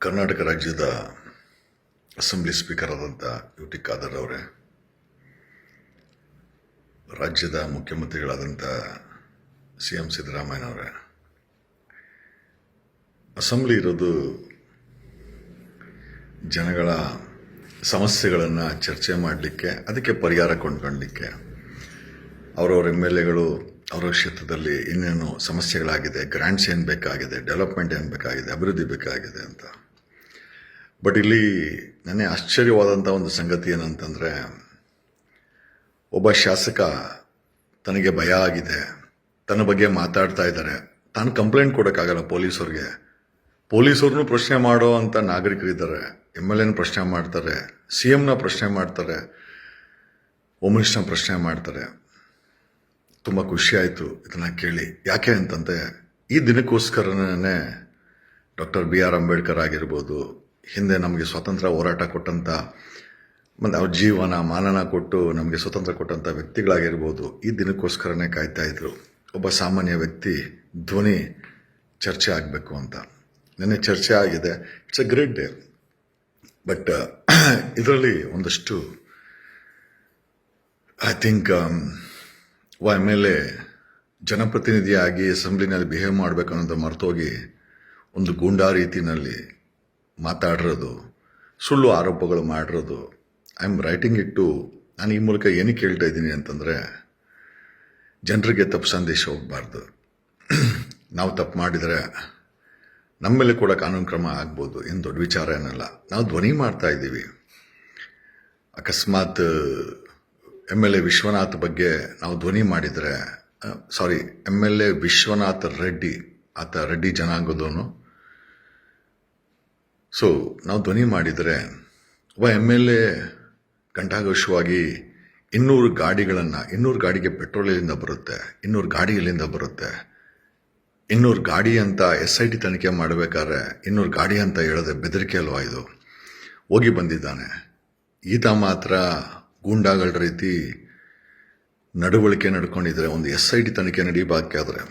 ಕರ್ನಾಟಕ ರಾಜ್ಯದ assembly speaker ಆದಂಥ U T Khader ಅವರೇ, ರಾಜ್ಯದ ಮುಖ್ಯಮಂತ್ರಿಗಳಾದಂಥ ಸಿ ಎಂ ಸಿದ್ದರಾಮಯ್ಯನವರೇ ಅಸೆಂಬ್ಲಿ ಇರೋದು ಜನಗಳ ಸಮಸ್ಯೆಗಳನ್ನು ಚರ್ಚೆ ಮಾಡಲಿಕ್ಕೆ, ಅದಕ್ಕೆ ಪರಿಹಾರ ಕೊಂಡ್ಕೊಳ್ಳಲಿಕ್ಕೆ ಅವರವ್ರ ಎಂ ಎಲ್ ಎಗಳು ಅವರ ಕ್ಷೇತ್ರದಲ್ಲಿ ಇನ್ನೇನು ಸಮಸ್ಯೆಗಳಾಗಿದೆ ಗ್ರ್ಯಾಂಟ್ಸ್ ಏನು ಬೇಕಾಗಿದೆ ಡೆವಲಪ್ಮೆಂಟ್ ಏನು ಬೇಕಾಗಿದೆ, ಅಭಿವೃದ್ಧಿ ಬೇಕಾಗಿದೆ ಅಂತ. ಬಟ್ ಇಲ್ಲಿ ನನಗೆ ಆಶ್ಚರ್ಯವಾದಂಥ ಒಂದು ಸಂಗತಿ ಏನಂತಂದರೆ, ಒಬ್ಬ ಶಾಸಕ ತನಗೆ ಭಯ ಆಗಿದೆ. ತನ್ನ ಬಗ್ಗೆ ಮಾತಾಡ್ತಾ ಇದ್ದಾರೆ. ತಾನು ಕಂಪ್ಲೇಂಟ್ ಕೊಡೋಕ್ಕಾಗಲ್ಲ ಪೊಲೀಸವ್ರಿಗೆ. ಪೊಲೀಸವ್ರನ್ನೂ ಪ್ರಶ್ನೆ ಮಾಡೋ ಅಂತ ನಾಗರಿಕರಿದ್ದಾರೆ. ಎಂ ಎಲ್ ಎನ ಪ್ರಶ್ನೆ ಮಾಡ್ತಾರೆ. ಸಿ ಎಮ್ನ ಪ್ರಶ್ನೆ ಮಾಡ್ತಾರೆ. ಮಿನಿಸ್ಟರ್ನ ಪ್ರಶ್ನೆ ಮಾಡ್ತಾರೆ. ತುಂಬ ಖುಷಿ ಆಯಿತು ಇದನ್ನು ಕೇಳಿ. ಯಾಕೆ ಅಂತಂದರೆ, ಈ ದಿನಕ್ಕೋಸ್ಕರನೇ ಡಾಕ್ಟರ್ ಬಿ ಆರ್ ಅಂಬೇಡ್ಕರ್ ಆಗಿರ್ಬೋದು ಹಿಂದೆ ನಮಗೆ ಸ್ವಾತಂತ್ರ್ಯ ಹೋರಾಟ ಕೊಟ್ಟಂಥ ಮತ್ತು ಅವ್ರ ಜೀವನ, ಮಾನನ ಕೊಟ್ಟು ನಮಗೆ ಸ್ವತಂತ್ರ ಕೊಟ್ಟಂಥ ವ್ಯಕ್ತಿಗಳಾಗಿರ್ಬೋದು, ಈ ದಿನಕ್ಕೋಸ್ಕರನೇ ಕಾಯ್ತಾ ಇದ್ರು. ಒಬ್ಬ ಸಾಮಾನ್ಯ ವ್ಯಕ್ತಿ ಧ್ವನಿ ಚರ್ಚೆ ಆಗಬೇಕು ಅಂತ. ನೆನ್ನೆ ಚರ್ಚೆ ಆಗಿದೆ. It's a great day but ಇದರಲ್ಲಿ ಒಂದಷ್ಟು ಐ ಥಿಂಕ್ ಎಲ್ ಎ ಜನಪ್ರತಿನಿಧಿಯಾಗಿ ಅಸೆಂಬ್ಲಿನಲ್ಲಿ ಬಿಹೇವ್ ಮಾಡಬೇಕು ಮರೆತೋಗಿ, ಒಂದು ಗೂಂಡಾ ರೀತಿನಲ್ಲಿ ಮಾತಾಡಿರೋದು, ಸುಳ್ಳು ಆರೋಪಗಳು ಮಾಡಿರೋದು. ಐ ಆಮ್ ರೈಟಿಂಗ್ ಇಟ್ಟು ನಾನು ಈ ಮೂಲಕ ಏನಕ್ಕೆ ಹೇಳ್ತಾ ಇದ್ದೀನಿ ಅಂತಂದರೆ, ಜನರಿಗೆ ತಪ್ಪು ಸಂದೇಶ ಹೋಗಬಾರ್ದು. ನಾವು ತಪ್ಪು ಮಾಡಿದರೆ ನಮ್ಮ ಮೇಲೆ ಕೂಡ ಕಾನೂನು ಕ್ರಮ ಆಗ್ಬೋದು ಏನು ದೊಡ್ಡ ವಿಚಾರ ಏನಲ್ಲ. ನಾವು ಧ್ವನಿ ಮಾಡ್ತಾ ಇದ್ದೀವಿ. ಅಕಸ್ಮಾತ್, ಎಂ ಎಲ್ ಎ ವಿಶ್ವನಾಥ್ ಬಗ್ಗೆ ನಾವು ಧ್ವನಿ ಮಾಡಿದರೆ sorry M L A Vishwanath Reddy, ಆತ ರೆಡ್ಡಿ ಜನಾಂಗದವನು. ಸೊ ನಾವು ಧ್ವನಿ ಮಾಡಿದರೆ, ಒಬ್ಬ ಎಂ ಎಲ್ ಎ ಗಂಟಾಘೋಷವಾಗಿ ಇನ್ನೂರು ಗಾಡಿಗಳನ್ನು, ಇನ್ನೂರು ಗಾಡಿಗೆ ಪೆಟ್ರೋಲ್ ಎಲ್ಲಿಂದ ಬರುತ್ತೆ, ಇನ್ನೂರು ಗಾಡಿ ಎಲ್ಲಿಂದ ಬರುತ್ತೆ. ಇನ್ನೂರು ಗಾಡಿ ಅಂತ ಎಸ್ ಐ ಟಿ ತನಿಖೆ ಮಾಡಬೇಕಾದ್ರೆ ಇನ್ನೂರು ಗಾಡಿ ಅಂತ ಹೇಳದೆ ಬೆದರಿಕೆ ಅಲ್ವಾ ಇದು? ಹೋಗಿ ಬಂದಿದ್ದಾನೆ. ಈತ ಮಾತ್ರ ಗೂಂಡಾಗಳ ರೀತಿ ನಡವಳಿಕೆ ನಡ್ಕೊಂಡಿದ್ರೆ, ಒಂದು ಎಸ್ ಐ ಟಿ ತನಿಖೆ ನಡೀಬೇಕಾದ್ರೆ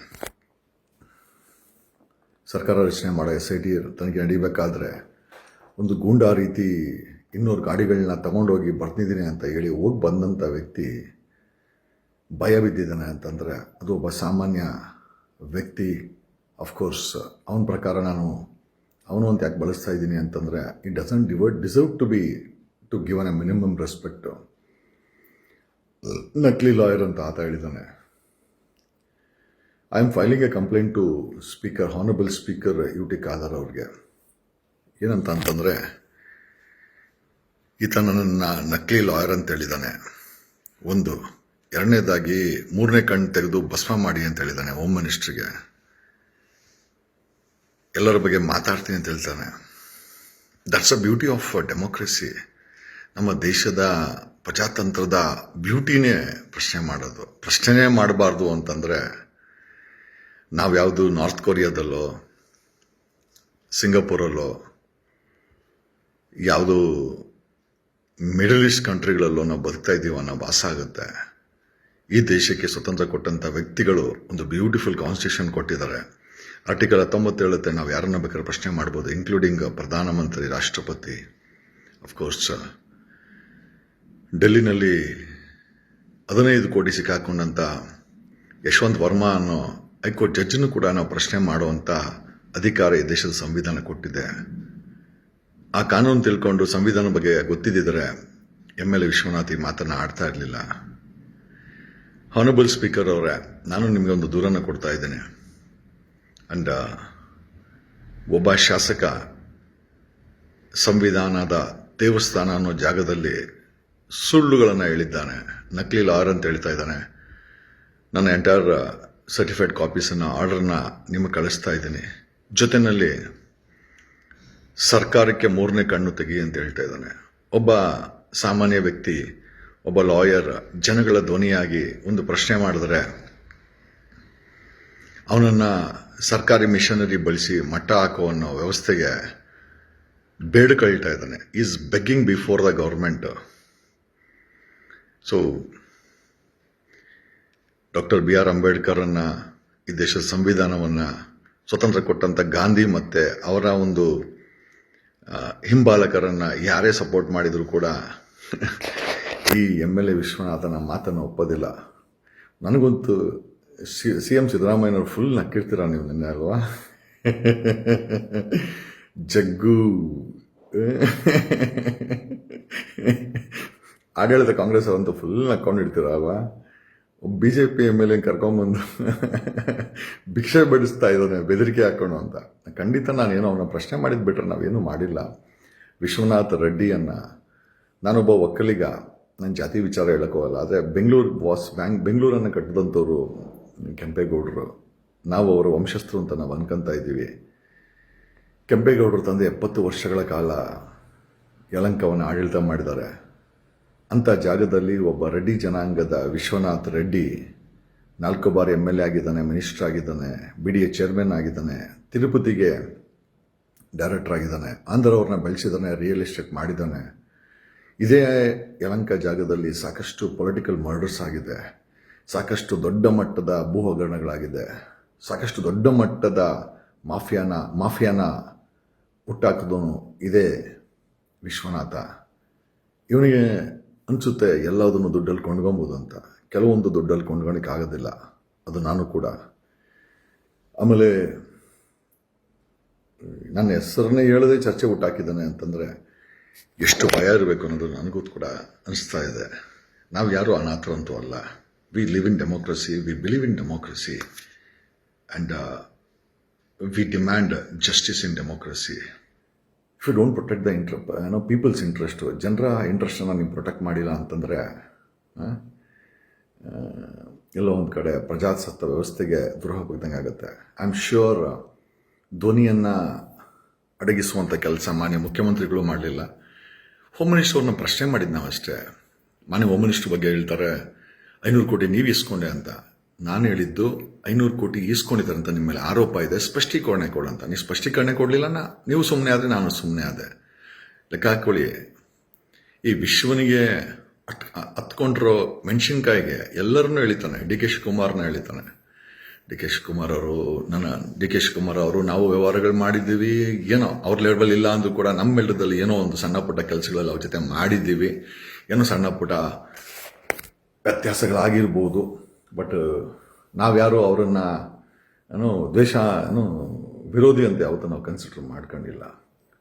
ಸರ್ಕಾರ ರಚನೆ ಮಾಡೋ ಎಸ್ ಐ ಟಿ ತನಿಖೆ ನಡೀಬೇಕಾದ್ರೆ ಒಂದು ಗೂಂಡಾ ರೀತಿ ಇನ್ನೂರು ಗಾಡಿಗಳನ್ನ ತಗೊಂಡೋಗಿ ಬರ್ತಿದ್ದೀನಿ ಅಂತ ಹೇಳಿ ಹೋಗಿ ಬಂದಂಥ ವ್ಯಕ್ತಿ ಭಯ ಬಿದ್ದಿದ್ದಾನೆ ಅಂತಂದರೆ ಅದು ಒಬ್ಬ ಸಾಮಾನ್ಯ ವ್ಯಕ್ತಿ. ಅಫ್ಕೋರ್ಸ್ ಅವನ ಪ್ರಕಾರ ನಾನು ಅವನು ಅಂತ ಯಾಕೆ ಬಳಸ್ತಾ ಇದ್ದೀನಿ ಅಂತಂದರೆ it doesn't divert deserve to be to given a minimum respect ನಕಲಿ ಲಾಯರ್ ಅಂತ ಆತ ಹೇಳಿದ್ದಾನೆ I am filing a complaint to speaker honourable speaker U T Khader ಅವ್ರಿಗೆ. ಏನಂತ ಅಂತಂದರೆ ಈತ ನನ್ನನ್ನು ನಕಲಿ ಲಾಯರ್ ಅಂತ ಹೇಳಿದ್ದಾನೆ ಒಂದು, ಎರಡನೇದಾಗಿ ಮೂರನೇ ಕಣ್ಣು ತೆಗೆದು ಭಸ್ಮ ಮಾಡಿ ಅಂತ ಹೇಳಿದ್ದಾನೆ ಹೋಮ್ ಮಿನಿಸ್ಟ್ರಿಗೆ. ಎಲ್ಲರ ಬಗ್ಗೆ ಮಾತಾಡ್ತೀನಿ ಅಂತ ಹೇಳ್ತಾನೆ. That's a beauty of democracy ನಮ್ಮ ದೇಶದ ಪ್ರಜಾತಂತ್ರದ ಬ್ಯೂಟಿನೇ ಪ್ರಶ್ನೆ ಮಾಡೋದು. ಪ್ರಶ್ನೆನೇ ಮಾಡಬಾರ್ದು ಅಂತಂದರೆ ನಾವು ಯಾವುದು ನಾರ್ತ್ ಕೊರಿಯಾದಲ್ಲೋ, ಸಿಂಗಾಪುರಲ್ಲೋ ಯಾವುದು ಮಿಡಲ್ ಈಸ್ಟ್ ಕಂಟ್ರಿಗಳಲ್ಲೋ ನಾವು ಬದುಕ್ತಾ ಇದ್ದೀವೋ ಅನ್ನೋ ಭಾಸ ಆಗುತ್ತೆ. ಈ ದೇಶಕ್ಕೆ ಸ್ವತಂತ್ರ ಕೊಟ್ಟಂಥ ವ್ಯಕ್ತಿಗಳು ಒಂದು ಬ್ಯೂಟಿಫುಲ್ ಕಾನ್ಸ್ಟಿಟ್ಯೂಷನ್ ಕೊಟ್ಟಿದ್ದಾರೆ. ಆರ್ಟಿಕಲ್ ಹತ್ತೊಂಬತ್ತು ಹೇಳುತ್ತೆ, ನಾವು ಯಾರನ್ನ ಬೇಕಾದ್ರೆ ಪ್ರಶ್ನೆ ಮಾಡ್ಬೋದು ಇನ್ಕ್ಲೂಡಿಂಗ್ ಪ್ರಧಾನಮಂತ್ರಿ, ರಾಷ್ಟ್ರಪತಿ. ಅಫ್ಕೋರ್ಸ್ ಡೆಲ್ಲಿನಲ್ಲಿ ಹದಿನೈದು ಕೋಟಿ ಸಿಕ್ಕಾಕೊಂಡಂಥ ಯಶವಂತ್ ವರ್ಮಾ ಅನ್ನೋ ಹೈಕೋರ್ಟ್ ಜಡ್ಜನ್ನು ಕೂಡ ನಾವು ಪ್ರಶ್ನೆ ಮಾಡುವಂಥ ಅಧಿಕಾರ ಈ ದೇಶದ ಸಂವಿಧಾನ ಕೊಟ್ಟಿದೆ. ಆ ಕಾನೂನು ತಿಳ್ಕೊಂಡು ಸಂವಿಧಾನ ಬಗ್ಗೆ ಗೊತ್ತಿದ್ದರೆ ಎಂ ಎಲ್ ಎ ವಿಶ್ವನಾಥ್ ಈ ಮಾತನ್ನು ಆಡ್ತಾ ಇರಲಿಲ್ಲ. ಹಾನಬಲ್ ಸ್ಪೀಕರ್ ಅವರೇ, ನಾನು ನಿಮಗೆ ಒಂದು ದೂರನ್ನು ಕೊಡ್ತಾ ಇದ್ದೇನೆ. ಅಂಡ್ ಒಬ್ಬ ಶಾಸಕ ಸಂವಿಧಾನದ ದೇವಸ್ಥಾನ ಅನ್ನೋ ಜಾಗದಲ್ಲಿ ಸುಳ್ಳುಗಳನ್ನು ಹೇಳಿದ್ದಾನೆ. ನಕಲಿ ಲಾರ್ ಅಂತ ಹೇಳ್ತಾ ಇದ್ದಾನೆ. ನನ್ನ ಎಂಟೈರ್ ಸರ್ಟಿಫೈಡ್ ಕಾಪೀಸನ್ನು ಆರ್ಡರ್ನ ನಿಮಗೆ ಕಳಿಸ್ತಾ ಇದ್ದೀನಿ. ಜೊತೆಯಲ್ಲಿ ಸರ್ಕಾರಕ್ಕೆ ಮೂರನೇ ಕಣ್ಣು ತೆಗಿ ಅಂತ ಹೇಳ್ತಾ ಇದ್ದಾನೆ. ಒಬ್ಬ ಸಾಮಾನ್ಯ ವ್ಯಕ್ತಿ, ಒಬ್ಬ ಲಾಯರ್ ಜನಗಳ ಧ್ವನಿಯಾಗಿ ಒಂದು ಪ್ರಶ್ನೆ ಮಾಡಿದ್ರೆ, ಅವನನ್ನು ಸರ್ಕಾರಿ ಮಿಷನರಿ ಬಳಸಿ ಮಟ್ಟ ಹಾಕೋ ಅನ್ನೋ ವ್ಯವಸ್ಥೆಗೆ ಬೇಡ್ಕೊಳ್ತಾ ಇದ್ದಾನೆ. Is begging before the government so doctor B R ಅಂಬೇಡ್ಕರನ್ನು ಈ ದೇಶದ ಸಂವಿಧಾನವನ್ನು ಸ್ವತಂತ್ರ ಕೊಟ್ಟಂಥ ಗಾಂಧಿ ಮತ್ತು ಅವರ ಒಂದು ಹಿಂಬಾಲಕರನ್ನು ಯಾರೇ ಸಪೋರ್ಟ್ ಮಾಡಿದರೂ ಕೂಡ ಈ ಎಂ ಎಲ್ ಎ ವಿಶ್ವನಾಥನ ಮಾತನ್ನು ಒಪ್ಪೋದಿಲ್ಲ. ನನಗಂತೂ ಸಿ ಸಿ ಎಂ ಸಿದ್ದರಾಮಯ್ಯನವ್ರು ಫುಲ್ ನಕ್ಕಿರ್ತೀರ ನೀವು ನಿನ್ನೆ ಅಲ್ವಾ? ಜಗ್ಗು. ಆಡಳಿತ ಕಾಂಗ್ರೆಸ್ ಅವರಂತೂ ಫುಲ್ ನಕ್ಕೊಂಡಿರ್ತೀರ ಅಲ್ವಾ? B J P M L A ಕರ್ಕೊಂಬಂದು ಭಿಕ್ಷೆ ಬಿಡಿಸ್ತಾ ಇದ್ದಾನೆ, ಬೆದರಿಕೆ ಹಾಕೋಣ ಅಂತ. ಖಂಡಿತ ನಾನೇನೋ ಅವನ ಪ್ರಶ್ನೆ ಮಾಡಿದ್ ಬಿಟ್ರೆ ನಾವೇನು ಮಾಡಿಲ್ಲ. ವಿಶ್ವನಾಥ್ ರೆಡ್ಡಿಯನ್ನು ನಾನೊಬ್ಬ ಒಕ್ಕಲಿಗ ನನ್ನ ಜಾತಿ ವಿಚಾರ ಹೇಳೋಕ್ಕೋಗಲ್ಲ, ಆದರೆ ಬೆಂಗಳೂರು ಬಾಸ್ ಬ್ಯಾಂಕ್, ಬೆಂಗಳೂರನ್ನು ಕಟ್ಟಿದಂಥವ್ರು ಕೆಂಪೇಗೌಡರು, ನಾವು ಅವರ ವಂಶಸ್ಥರು ಅಂತ ನಾವು ಅನ್ಕೊಂತ ಇದ್ದೀವಿ. ಕೆಂಪೇಗೌಡರು ತಂದೆ ಎಪ್ಪತ್ತು ವರ್ಷಗಳ ಕಾಲ ಯಲಂಕವನ್ನು ಆಡಳಿತ ಮಾಡಿದ್ದಾರೆ. ಅಂಥ ಜಾಗದಲ್ಲಿ ಒಬ್ಬ ರೆಡ್ಡಿ ಜನಾಂಗದ ವಿಶ್ವನಾಥ್ ರೆಡ್ಡಿ ನಾಲ್ಕು ಬಾರಿ ಎಂ ಎಲ್ ಎ ಆಗಿದ್ದಾನೆ ಮಿನಿಸ್ಟರ್ ಆಗಿದ್ದಾನೆ ಬಿ ಡಿ ಎ ಚೇರ್ಮನ್ ಆಗಿದ್ದಾನೆ, ತಿರುಪತಿಗೆ ಡೈರೆಕ್ಟರ್ ಆಗಿದ್ದಾನೆ. ಆಂಧ್ರವ್ರನ್ನ ಬೆಳೆಸಿದ್ದಾನೆ ರಿಯಲ್ ಎಸ್ಟೇಟ್ ಮಾಡಿದ್ದಾನೆ. ಇದೇ ಯಲಂಕ ಜಾಗದಲ್ಲಿ ಸಾಕಷ್ಟು ಪೊಲಿಟಿಕಲ್ ಮರ್ಡರ್ಸ್ ಆಗಿದೆ. ಸಾಕಷ್ಟು ದೊಡ್ಡ ಮಟ್ಟದ ಭೂ ಹಗರಣಗಳಾಗಿದೆ ಸಾಕಷ್ಟು ದೊಡ್ಡ ಮಟ್ಟದ ಮಾಫಿಯಾನ ಮಾಫಿಯಾನ ಹುಟ್ಟಾಕಿದವನು ಇದೇ ವಿಶ್ವನಾಥ. ಇವನಿಗೆ ಅನಿಸುತ್ತೆ ಎಲ್ಲದನ್ನು ದುಡ್ಡಲ್ಲಿ ಕೊಂಡ್ಕೊಬೋದು ಅಂತ. ಕೆಲವೊಂದು ದುಡ್ಡಲ್ಲಿ ಕೊಂಡ್ಕೊಳಕ್ಕೆ ಆಗೋದಿಲ್ಲ. ಅದು ನಾನು ಕೂಡ. ಆಮೇಲೆ, ನನ್ನ ಹೆಸರನ್ನೇ ಹೇಳದೆ ಚರ್ಚೆ ಹುಟ್ಟಾಕಿದ್ದಾನೆ ಅಂತಂದರೆ, ಎಷ್ಟು ಭಯ ಇರಬೇಕು ಅನ್ನೋದು ನನಗೂ ಕೂಡ ಅನಿಸ್ತಾ ಇದೆ. ನಾವು ಯಾರೂ ಅನಾಥರಂತೂ ಅಲ್ಲ. We live in democracy we believe in democracy and we demand justice in democracy you don't protect the inter ಏನೋ ಪೀಪಲ್ಸ್ ಇಂಟ್ರೆಸ್ಟು ಜನರ ಇಂಟ್ರೆಸ್ಟನ್ನು ನೀವು ಪ್ರೊಟೆಕ್ಟ್ ಮಾಡಿಲ್ಲ ಅಂತಂದರೆ ಎಲ್ಲೋ ಒಂದು ಕಡೆ ಪ್ರಜಾಸತ್ತ ವ್ಯವಸ್ಥೆಗೆ ದ್ರೋಹ ಬಗ್ದಂಗೆ ಆಗುತ್ತೆ. ಐ ಆಮ್ ಶ್ಯೂರ್ ಧ್ವನಿಯನ್ನು ಅಡಗಿಸುವಂಥ ಕೆಲಸ ಮಾನ್ಯ ಮುಖ್ಯಮಂತ್ರಿಗಳು ಮಾಡಲಿಲ್ಲ. ಹೋಮ್ ಮಿನಿಸ್ಟರ್ನ ಪ್ರಶ್ನೆ ಮಾಡಿದ್ದು ನಾವು ಅಷ್ಟೇ ಮಾನ್ಯ ಹೋಮ್ ಮಿನಿಸ್ಟರ್ ಬಗ್ಗೆ ಹೇಳ್ತಾರೆ, ಐನೂರು ಕೋಟಿ ನೀವು ಇಸ್ಕೊಂಡೆ ಅಂತ. ನಾನು ಹೇಳಿದ್ದು ಐನೂರು ಕೋಟಿ ಈಸ್ಕೊಂಡಿದ್ದಾರೆ ಅಂತ ನಿಮ್ಮ ಮೇಲೆ ಆರೋಪ ಇದೆ, ಸ್ಪಷ್ಟೀಕರಣೆ ಕೊಡಂತ ನೀವು ಸ್ಪಷ್ಟೀಕರಣೆ ಕೊಡಲಿಲ್ಲ ನಾ ನೀವು ಸುಮ್ಮನೆ ಆದರೆ ನಾನು ಸುಮ್ಮನೆ ಆದೆ. ಲೆಕ್ಕ ಹಾಕೊಳ್ಳಿ ಈ ವಿಶ್ವನಿಗೆ ಅಟ್ ಹತ್ಕೊಂಡಿರೋ ಮೆಣಸಿನ್ಕಾಯಿಗೆ ಎಲ್ಲರನ್ನೂ ಎಳಿತಾನೆ, ಡಿ ಕೆ ಶಿವಕುಮಾರ್ನ ಎಳಿತಾನೆ. ಡಿ ಕೆ ಶಿವಕುಮಾರ್ ಅವರು, ನನ್ನ ಡಿ ಕೆ ಶಿವಕುಮಾರ್ ಅವರು, ನಾವು ವ್ಯವಹಾರಗಳು ಮಾಡಿದ್ದೀವಿ, ಏನೋ ಅವ್ರ ಲೆವೆಲ್ ಇಲ್ಲ ಅಂದ್ರೂ ಕೂಡ ನಮ್ಮ ಮೆಲ್ಡದಲ್ಲಿ ಏನೋ ಒಂದು ಸಣ್ಣ ಪುಟ್ಟ ಕೆಲಸಗಳಲ್ಲಿ ಅವ್ರ ಜೊತೆ ಮಾಡಿದ್ದೀವಿ. ಏನೋ ಸಣ್ಣ ಪುಟ್ಟ ವ್ಯತ್ಯಾಸಗಳಾಗಿರ್ಬೋದು. ಬಟ್ ನಾವ್ಯಾರು ಅವರನ್ನು, ಏನು, ದ್ವೇಷ, ಏನು, ವಿರೋಧಿ ಅಂತ ಯಾವತ್ತೂ ನಾವು ಕನ್ಸಿಡರ್ ಮಾಡ್ಕೊಂಡಿಲ್ಲ.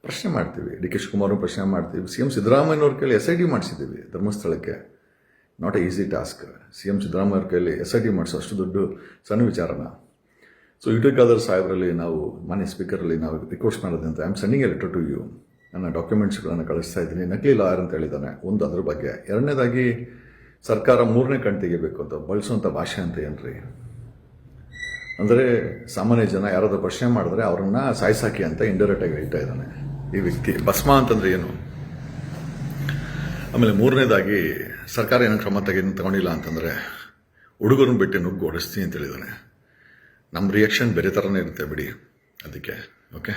ಪ್ರಶ್ನೆ ಮಾಡ್ತೀವಿ. ಡಿ ಕೆ ಶಿವಕುಮಾರ್ ಪ್ರಶ್ನೆ ಮಾಡ್ತೀವಿ. ಸಿ ಎಂ ಸಿದ್ದರಾಮಯ್ಯನವ್ರ ಕೈಲಿ ಎಸ್ ಐ ಡಿ ಮಾಡಿಸಿದ್ದೀವಿ ಧರ್ಮಸ್ಥಳಕ್ಕೆ. Not a easy task C M ಸಿದ್ದರಾಮಯ್ಯವ್ರ ಕೈಲಿ ಎಸ್ ಐ ಡಿ ಮಾಡಿಸೋ ಅಷ್ಟು ದೊಡ್ಡ ಸಣ್ಣ ವಿಚಾರನ. ಸೊ ಇಟಕಾದರ್ ಸಾಹೇಬರಲ್ಲಿ ನಾವು, ಮಾನ್ಯ ಸ್ಪೀಕರಲ್ಲಿ ನಾವು ರಿಕ್ವೆಸ್ಟ್ ಮಾಡೋದಂತ I am sending a letter to you ನನ್ನ ಡಾಕ್ಯುಮೆಂಟ್ಸ್ಗಳನ್ನು ಕಳಿಸ್ತಾ ಇದ್ದೀನಿ. ನಕಲಿ ಲಾಯರ್ ಅಂತ ಹೇಳಿದ್ದಾನೆ. ಒಂದು ಅದ್ರ ಬಗ್ಗೆ. ಎರಡನೇದಾಗಿ ಸರ್ಕಾರ ಮೂರನೇ ಕಣ್ ತೆಗಿಬೇಕು ಅಂತ ಬಳಸುವಂಥ ಭಾಷೆ ಅಂತ ಏನ್ರಿ? ಅಂದರೆ ಸಾಮಾನ್ಯ ಜನ ಯಾರಾದರೂ ಪ್ರಶ್ನೆ ಮಾಡಿದ್ರೆ ಅವ್ರನ್ನ ಸಾಯಿಸಾಕಿ ಅಂತ ಇಂಡೈರೆಕ್ಟಾಗಿ ಹೇಳ್ತಾ ಇದ್ದಾನೆ ಈ ವ್ಯಕ್ತಿ. ಭಸ್ಮ ಅಂತಂದ್ರೆ ಏನು? ಆಮೇಲೆ ಮೂರನೇದಾಗಿ ಸರ್ಕಾರ ಏನೋ ಕ್ರಮ ತೆಗೆ, ತಗೊಂಡಿಲ್ಲ ಅಂತಂದರೆ ಹುಡುಗರನ್ನ ಬಿಟ್ಟು ನುಗ್ಗು ಓಡಿಸ್ತೀನಿ ಅಂತ ಹೇಳಿದ್ದಾನೆ. ನಮ್ಮ ರಿಯಾಕ್ಷನ್ ಬೇರೆ ಥರನೇ ಇರುತ್ತೆ ಬಿಡಿ ಅದಕ್ಕೆ ಓಕೆ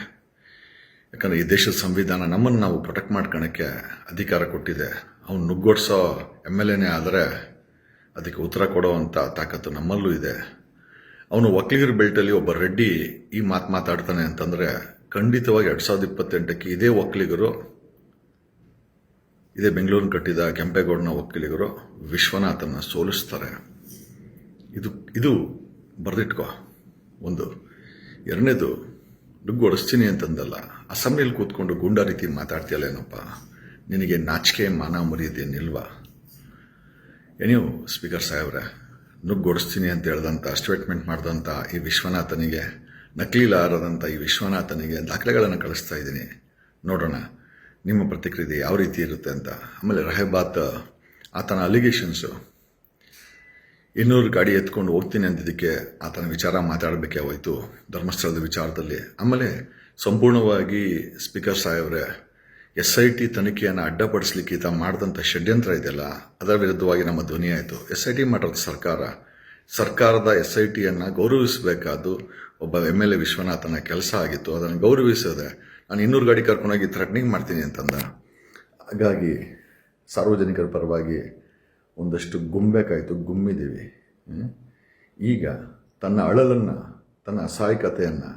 ಯಾಕಂದರೆ ಈ ದೇಶದ ಸಂವಿಧಾನ ನಮ್ಮನ್ನು ನಾವು ಪ್ರೊಟೆಕ್ಟ್ ಮಾಡ್ಕೊಳಕ್ಕೆ ಅಧಿಕಾರ ಕೊಟ್ಟಿದೆ. ಅವ್ನು ನುಗ್ಗೊಡ್ಸೋ ಎಂ ಎಲ್ ಎನೇ ಆದರೆ ಅದಕ್ಕೆ ಉತ್ತರ ಕೊಡೋವಂಥ ತಾಕತ್ತು ನಮ್ಮಲ್ಲೂ ಇದೆ. ಅವನು ಒಕ್ಕಲಿಗರ ಬೆಲ್ಟಲ್ಲಿ ಒಬ್ಬ ರೆಡ್ಡಿ ಈ ಮಾತು ಮಾತಾಡ್ತಾನೆ ಅಂತಂದರೆ ಖಂಡಿತವಾಗಿ ಎರಡು ಸಾವಿರದ ಇಪ್ಪತ್ತೆಂಟಕ್ಕೆ ಇದೇ ಒಕ್ಕಲಿಗರು ಇದೇ ಬೆಂಗಳೂರಿನ ಕಟ್ಟಿದ ಕೆಂಪೇಗೌಡನ ಒಕ್ಕಲಿಗರು ವಿಶ್ವನಾಥನ ಸೋಲಿಸ್ತಾರೆ. ಇದು ಇದು ಬರೆದಿಟ್ಕೋ. ಒಂದು. ಎರಡನೇದು ನುಗ್ಗು ಹೊಡಿಸ್ತೀನಿ ಅಂತಂದಲ್ಲ. ಅಸೆಂಬ್ಲಿಯಲ್ಲಿ ಕೂತ್ಕೊಂಡು ಗೂಂಡಾ ರೀತಿ ಮಾತಾಡ್ತೀಯಲ್ಲೇನಪ್ಪ? ನಿನಗೆ ನಾಚಿಕೆ ಮಾನ ಮರ್ಯಾದೆ ನಿಲ್ವಾ? ಏನಿವು ಸ್ಪೀಕರ್ ಸಾಹೇಬ್ರೆ, ನುಗ್ಗೊಡಿಸ್ತೀನಿ ಅಂತ ಹೇಳ್ದಂಥ ಸ್ಟೇಟ್ಮೆಂಟ್ ಮಾಡಿದಂಥ ಈ ವಿಶ್ವನಾಥನಿಗೆ ನಕಲೀಲಾರದಂಥ ಈ ವಿಶ್ವನಾಥನಿಗೆ ದಾಖಲೆಗಳನ್ನು ಕಳಿಸ್ತಾ ಇದ್ದೀನಿ. ನೋಡೋಣ, ನಿಮ್ಮ ಪ್ರತಿಕ್ರಿಯೆ ಯಾವ ರೀತಿ ಇರುತ್ತೆ ಅಂತ. ಆಮೇಲೆ ರಹೇಬಾತ್, ಆತನ ಅಲಿಗೇಷನ್ಸು ಇನ್ನೂರು ಗಾಡಿ ಎತ್ಕೊಂಡು ಹೋಗ್ತೀನಿ ಅಂತಿದ್ದಕ್ಕೆ ಆತನ ವಿಚಾರ ಮಾತಾಡಬೇಕೇ ಹೋಯಿತು ಧರ್ಮಸ್ಥಳದ ವಿಚಾರದಲ್ಲಿ. ಆಮೇಲೆ ಸಂಪೂರ್ಣವಾಗಿ ಸ್ಪೀಕರ್ ಸಾಹೇಬ್ರೆ ಎಸ್ ಐ ಟಿ ತನಿಖೆಯನ್ನು ಅಡ್ಡಪಡಿಸಲಿಕ್ಕೆ ಈತ ಮಾಡಿದಂಥ ಷಡ್ಯಂತ್ರ ಇದೆಯಲ್ಲ, ಅದರ ವಿರುದ್ಧವಾಗಿ ನಮ್ಮ ಧ್ವನಿ ಆಯಿತು. ಎಸ್ ಐ ಟಿ ಮಾಡಿರೋದು ಸರ್ಕಾರ. ಸರ್ಕಾರದ ಎಸ್ ಐ ಟಿಯನ್ನು ಗೌರವಿಸಬೇಕಾದ್ದು ಒಬ್ಬ ಎಂ ಎಲ್ ಎ ವಿಶ್ವನಾಥನ ಕೆಲಸ ಆಗಿತ್ತು. ಅದನ್ನು ಗೌರವಿಸದೆ ನಾನು ಇನ್ನೂರು ಗಾಡಿ ಕರ್ಕೊಂಡೋಗಿ ಥ್ರೆಟ್ನಿಂಗ್ ಮಾಡ್ತೀನಿ ಅಂತಂದ. ಹಾಗಾಗಿ ಸಾರ್ವಜನಿಕರ ಪರವಾಗಿ ಒಂದಷ್ಟು ಗುಂಬೇಕಾಯಿತು ಗುಮ್ಮಿದ್ದೀವಿ ಈಗ ತನ್ನ ಅಳಲನ್ನು, ತನ್ನ ಅಸಹಾಯಕತೆಯನ್ನು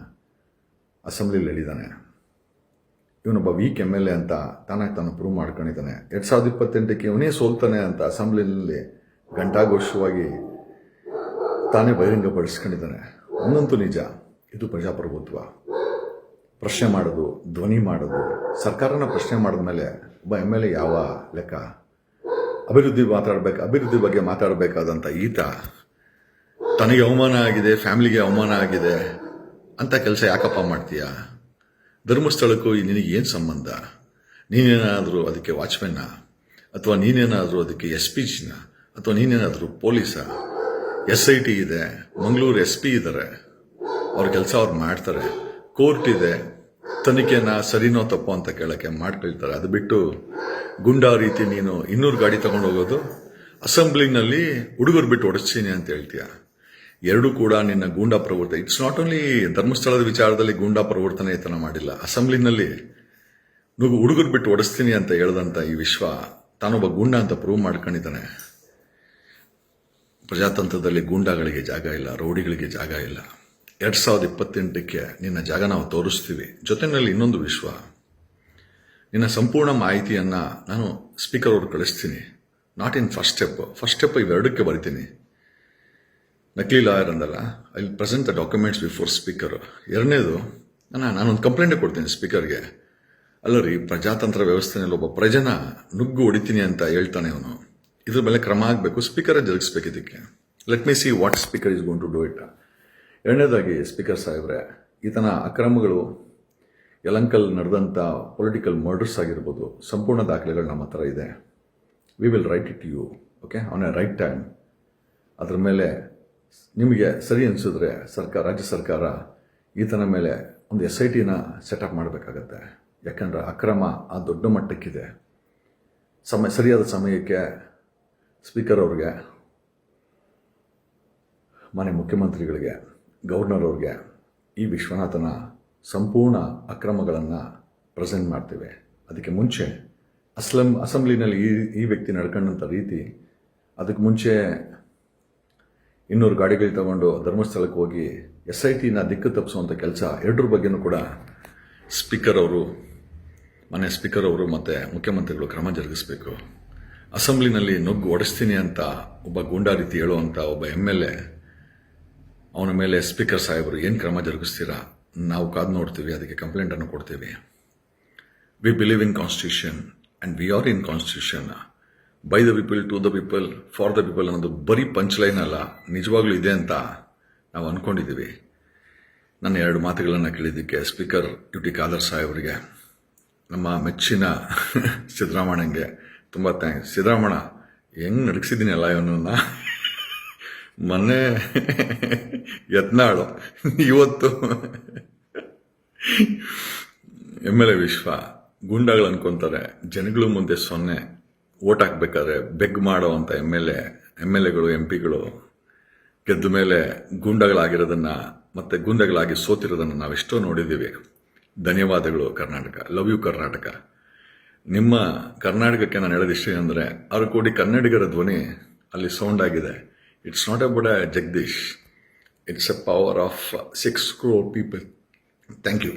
ಅಸೆಂಬ್ಲಿಲಿ ಹೇಳಿದ್ದಾನೆ ಇವನೊಬ್ಬ ವೀಕ್ ಎಂ ಎಲ್ ಎ ಅಂತ ತಾನಾಗಿ ತಾನು ಪ್ರೂವ್ ಮಾಡ್ಕೊಂಡಿದ್ದಾನೆ. ಎರಡು ಸಾವಿರದ ಇಪ್ಪತ್ತೆಂಟಕ್ಕೆ ಇವನೇ ಸೋಲ್ತಾನೆ ಅಂತ ಅಸೆಂಬ್ಲಿನಲ್ಲಿ ಘಂಟಾಘೋಷವಾಗಿ ತಾನೇ ಬಹಿರಂಗಪಡಿಸ್ಕೊಂಡಿದ್ದಾನೆ. ಒಂದಂತೂ ನಿಜ, ಇದು ಪ್ರಜಾಪ್ರಭುತ್ವ. ಪ್ರಶ್ನೆ ಮಾಡೋದು, ಧ್ವನಿ ಮಾಡೋದು. ಸರ್ಕಾರನ ಪ್ರಶ್ನೆ ಮಾಡಿದ ಮೇಲೆ ಒಬ್ಬ ಎಂ ಎಲ್ ಎ ಯಾವ ಲೆಕ್ಕ? ಅಭಿವೃದ್ಧಿ ಮಾತಾಡಬೇಕು, ಅಭಿವೃದ್ಧಿ ಬಗ್ಗೆ ಮಾತಾಡಬೇಕಾದಂಥ ಈತ ತನಗೆ ಅವಮಾನ ಆಗಿದೆ, ಫ್ಯಾಮಿಲಿಗೆ ಅವಮಾನ ಆಗಿದೆ ಅಂತ ಕೆಲಸ ಯಾಕಪ್ಪ ಮಾಡ್ತೀಯ? ಧರ್ಮಸ್ಥಳಕ್ಕೂ ಏನು ಸಂಬಂಧ? ನೀನೇನಾದರೂ ಅದಕ್ಕೆ ವಾಚ್ಮೆನ್ನ ಅಥವಾ ನೀನೇನಾದರೂ ಅದಕ್ಕೆ ಎಸ್ ಪಿ ಜಿನ ಅಥವಾ ನೀನೇನಾದರೂ ಪೊಲೀಸ? ಎಸ್ ಐ ಟಿ ಇದೆ, ಮಂಗಳೂರು ಎಸ್ ಪಿ ಇದ್ದಾರೆ ಅವ್ರ ಕೆಲಸ ಅವ್ರು ಮಾಡ್ತಾರೆ. ಕೋರ್ಟ್ ಇದೆ. ತನಿಖೆನ ಸರಿನೋ ತಪ್ಪೋ ಅಂತ ಕೇಳೋಕ್ಕೆ ಮಾಡ್ಕೊಳ್ತಾರೆ. ಅದು ಬಿಟ್ಟು ಗುಂಡಾ ರೀತಿ ನೀನು ಇನ್ನೂರು ಗಾಡಿ ತಗೊಂಡು ಹೋಗೋದು? ಅಸೆಂಬ್ಲಿನಲ್ಲಿ ಹುಡುಗರು ಬಿಟ್ಟು ಹೊಡೆಸ್ತೀನಿ ಅಂತ ಹೇಳ್ತೀಯ? ಎರಡೂ ಕೂಡ ನಿನ್ನ ಗೂಂಡಾ ಪ್ರವರ್ತನೆ ಇಟ್ಸ್ ನಾಟ್ ಓನ್ಲಿ ಧರ್ಮಸ್ಥಳದ ವಿಚಾರದಲ್ಲಿ ಗೂಂಡಾ ಪ್ರವರ್ತನೆ ತನ ಮಾಡಿಲ್ಲ. ಅಸೆಂಬ್ಲಿನಲ್ಲಿ ನೀವು ಹುಡುಗರು ಬಿಟ್ಟು ಒಡಿಸ್ತೀನಿ ಅಂತ ಹೇಳ್ದಂತ ಈ ವಿಶ್ವ ತಾನೊಬ್ಬ ಗೂಂಡ ಅಂತ ಪ್ರೂವ್ ಮಾಡ್ಕೊಂಡಿದ್ದಾನೆ. ಪ್ರಜಾತಂತ್ರದಲ್ಲಿ ಗೂಂಡಾಗಳಿಗೆ ಜಾಗ ಇಲ್ಲ, ರೌಡಿಗಳಿಗೆ ಜಾಗ ಇಲ್ಲ. ಎರಡ್ ಸಾವಿರದ ಇಪ್ಪತ್ತೆಂಟಕ್ಕೆ ನಿನ್ನ ಜಾಗ ನಾವು ತೋರಿಸ್ತೀವಿ. ಜೊತೆಯಲ್ಲಿ ಇನ್ನೊಂದು ವಿಶ್ವ. ನಿನ್ನ ಸಂಪೂರ್ಣ ಮಾಹಿತಿಯನ್ನ ನಾನು ಸ್ಪೀಕರ್ ಅವ್ರಿಗೆ ಕಳಿಸ್ತೀನಿ. Not in first step first step ಇವೆರಡಕ್ಕೆ ಬರಿತೀನಿ. ನಕಲಿ ಲಾಯರ್ ಅಂದಲ್ಲ I present the documents before speaker ಎರಡನೇದು ನಾನು ನಾನೊಂದು ಕಂಪ್ಲೇಂಟೇ ಕೊಡ್ತೀನಿ ಸ್ಪೀಕರ್ಗೆ ಅಲ್ಲ ರೀ, ಪ್ರಜಾತಂತ್ರ ವ್ಯವಸ್ಥೆನಲ್ಲಿ ಒಬ್ಬ ಪ್ರಜನ ನುಗ್ಗು ಹೊಡಿತೀನಿ ಅಂತ ಹೇಳ್ತಾನೆ ಅವನು. ಇದ್ರ ಮೇಲೆ ಕ್ರಮ ಆಗಬೇಕು ಸ್ಪೀಕರೇ ಜರುಗಿಸ್ಬೇಕು ಇದಕ್ಕೆ. Let me see what speaker is gone to do it ಎರಡನೇದಾಗಿ ಸ್ಪೀಕರ್ ಸಾಹೇಬ್ರೆ, ಈತನ ಅಕ್ರಮಗಳು ಯಲಂಕಲ್ ನಡೆದಂಥ ಪೊಲಿಟಿಕಲ್ ಮರ್ಡರ್ಸ್ ಆಗಿರ್ಬೋದು, ಸಂಪೂರ್ಣ ದಾಖಲೆಗಳು ನಮ್ಮ ಹತ್ರ ಇದೆ. We will write it you okay on a right time ಅದ್ರ ಮೇಲೆ ನಿಮಗೆ ಸರಿ ಅನಿಸಿದ್ರೆ ಸರ್ಕಾರ, ರಾಜ್ಯ ಸರ್ಕಾರ ಈತನ ಮೇಲೆ ಒಂದು ಎಸ್ ಐ ಟಿನ ಸೆಟಪ್ ಮಾಡಬೇಕಾಗತ್ತೆ. ಯಾಕಂದರೆ ಅಕ್ರಮ ಆ ದೊಡ್ಡ ಮಟ್ಟಕ್ಕಿದೆ. ಸಮಯ, ಸರಿಯಾದ ಸಮಯಕ್ಕೆ ಸ್ಪೀಕರ್ ಅವ್ರಿಗೆ ಮನೆ ಮುಖ್ಯಮಂತ್ರಿಗಳಿಗೆ ಗವರ್ನರ್ ಅವ್ರಿಗೆ ಈ ವಿಶ್ವನಾಥನ ಸಂಪೂರ್ಣ ಅಕ್ರಮಗಳನ್ನು ಪ್ರೆಸೆಂಟ್ ಮಾಡ್ತೇವೆ. ಅದಕ್ಕೆ ಮುಂಚೆ ಅಸ್ಲಂ, ಅಸೆಂಬ್ಲಿನಲ್ಲಿ ಈ ಈ ವ್ಯಕ್ತಿ ನಡ್ಕೊಂಡಂಥ ರೀತಿ, ಅದಕ್ಕೆ ಮುಂಚೆ ಇನ್ನೂರು ಗಾಡಿಗಳು ತಗೊಂಡು ಧರ್ಮಸ್ಥಳಕ್ಕೆ ಹೋಗಿ ಎಸ್ ಐ ಟಿನ ದಿಕ್ಕು ತಪ್ಪಿಸುವಂಥ ಕೆಲಸ ಎರಡರ ಬಗ್ಗೆನೂ ಕೂಡ ಸ್ಪೀಕರ್ ಅವರು ಮನೆ ಸ್ಪೀಕರ್ ಅವರು ಮತ್ತು ಮುಖ್ಯಮಂತ್ರಿಗಳು ಕ್ರಮ ಜರುಗಿಸಬೇಕು. ಅಸೆಂಬ್ಲಿನಲ್ಲಿ ನುಗ್ಗು ಒಡಿಸ್ತೀನಿ ಅಂತ ಒಬ್ಬ ಗೂಂಡಾ ರೀತಿ ಹೇಳುವಂಥ ಒಬ್ಬ ಎಂ ಎಲ್ ಎ, ಅವನ ಮೇಲೆ ಸ್ಪೀಕರ್ ಸಾಹೇಬರು ಏನು ಕ್ರಮ ಜರುಗಿಸ್ತೀರಾ? ನಾವು ಕಾದು ನೋಡ್ತೀವಿ, ಅದಕ್ಕೆ ಕಂಪ್ಲೇಂಟನ್ನು ಕೊಡ್ತೀವಿ. We believe in constitution and we are in constitution by the people to the people for the people ಅನ್ನೋದು ಬರೀ ಪಂಚ್ ಲೈನ್ ಅಲ್ಲ, ನಿಜವಾಗ್ಲೂ ಇದೆ ಅಂತ ನಾವು ಅಂದ್ಕೊಂಡಿದ್ದೀವಿ ನನ್ನ ಎರಡು ಮಾತುಗಳನ್ನು ಕೇಳಿದ್ದಕ್ಕೆ ಸ್ಪೀಕರ್ ಯು ಟಿ ಖಾದರ್ ಸಾಹೇಬರಿಗೆ ನಮ್ಮ ಮೆಚ್ಚಿನ ಸಿದ್ದರಾಮಣ್ಣಂಗೆ ತುಂಬ ಥ್ಯಾಂಕ್ಸ್ ಸಿದ್ದರಾಮಣ್ಣ ಹೆಂಗೆ ನಡಗಿಸಿದ್ದೀನಿ ಅಲ್ಲ ಇವನನ್ನ? ಮೊನ್ನೆ ಯತ್ನಾಳು, ಇವತ್ತು ಎಂ ಎಲ್ ಎ ವಿಶ್ವ, ಗೂಂಡಾಗಳು ಅನ್ಕೊಂತಾರೆ, ಜನಗಳು ಮುಂದೆ ಸೊನ್ನೆ. ಓಟ್ ಹಾಕ್ಬೇಕಾದ್ರೆ ಬೆಗ್ ಮಾಡೋ ಅಂತ M L A M L ಎಗಳು ಎಂ ಪಿಗಳು ಗೆದ್ದ ಮೇಲೆ ಗುಂಡಗಳಾಗಿರೋದನ್ನ ಮತ್ತೆ ಗೂಂಡಗಳಾಗಿ ಸೋತಿರೋದನ್ನು ನಾವೆಷ್ಟೋ ನೋಡಿದ್ದೀವಿ. ಧನ್ಯವಾದಗಳು ಕರ್ನಾಟಕ. Love you Karnataka. ನಿಮ್ಮ ಕರ್ನಾಟಕಕ್ಕೆ ನಾನು ಹೇಳೋದಿಷ್ಟೇ ಅಂದರೆ ಆರು ಕೋಟಿ ಕನ್ನಡಿಗರ ಧ್ವನಿ ಅಲ್ಲಿ ಸೌಂಡ್ ಆಗಿದೆ. It's not about a Jagadish it's a power of six crore people thank you